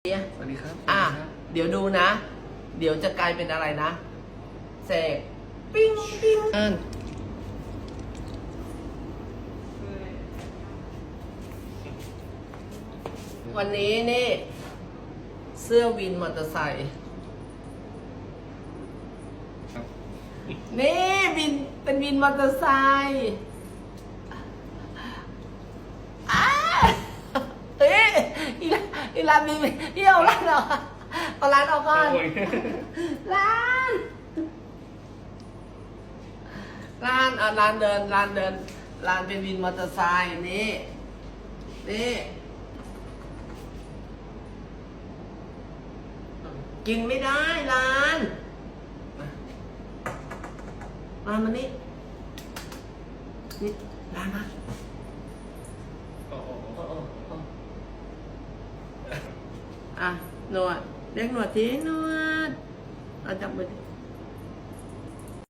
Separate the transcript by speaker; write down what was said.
Speaker 1: สวัสดีครับ
Speaker 2: อะ
Speaker 1: สวัสดีครับ
Speaker 2: เดี๋ยวดูนะ เดี๋ยวจะกลายเป็นอะไรนะเสกปิ้งปิ้งอ่านวันนี้นี่ เสื้อวินมอเตอร์ไซค์
Speaker 1: ครับ
Speaker 2: นี่วินเป็นวินมอเตอร์ไซค์อ้าเอ๊ะอี ลาอีลามีพี่เอาร้านออกเอาร้านออกก่อน
Speaker 1: โอ้ย
Speaker 2: ร้านร้านอะร้านเดินร้านเดินร้านเป็นวินมอเตอร์ไซค์นี่นี่กินไม่ได้ร้านร้านมานี่นี่ร้านมา
Speaker 1: โอ้โห
Speaker 2: โอ้โอ้โอ้ อะหนวดเรียกหนวดทีหนวดเอาจับมือดิ